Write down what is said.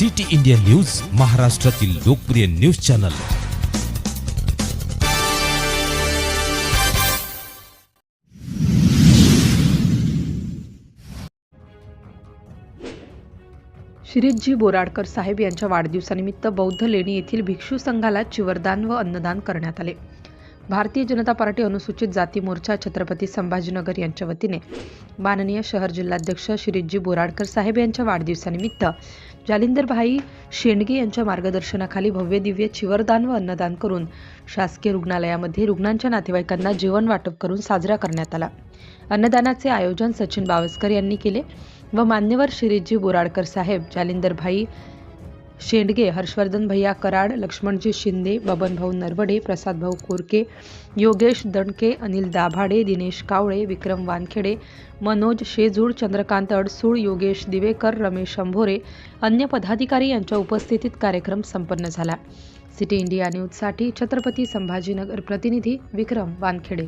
City India news महाराष्ट्रातील लोकप्रिय news channel. Shriji Boradkar साहेब यांच्या वाढदिवसानिमित्त बौद्ध लेणी येथील भिक्षू संघाला चिवरदान व अन्नदान करण्यात आले. भारतीय जनता पार्टी अनुसूचित जाती मोर्चा छत्रपती संभाजीनगर यांच्या वतीने माननीय शहर जिल्हाध्यक्ष श्रीजी बोराडकर साहेब यांच्या वाढदिवसानिमित्त जालिंदरभाई शेंडगे यांच्या मार्गदर्शनाखाली भव्य दिव्य चिवरदान व अन्नदान करून शासकीय रुग्णालयामध्ये रुग्णांच्या नातेवाईकांना जेवण वाटप करून साजरा करण्यात आला. अन्नदानाचे आयोजन सचिन बावस्कर यांनी केले व मान्यवर शिरीजी बोराडकर साहेब जालिंदरभाई शेंडगे हर्षवर्धन भैया कराड लक्ष्मणजी शिंदे बबनभाऊ नरवडे प्रसादभाऊ कोरके योगेश दणके अनिल दाभाडे दिनेश कावळे विक्रम वानखेडे मनोज शेजूड चंद्रकांत अडसूळ योगेश दिवेकर रमेश अंभोरे अन्य पदाधिकारी यांच्या उपस्थितीत कार्यक्रम संपन्न झाला. सिटी इंडिया न्यूजसाठी छत्रपती संभाजीनगर प्रतिनिधी विक्रम वानखेडे.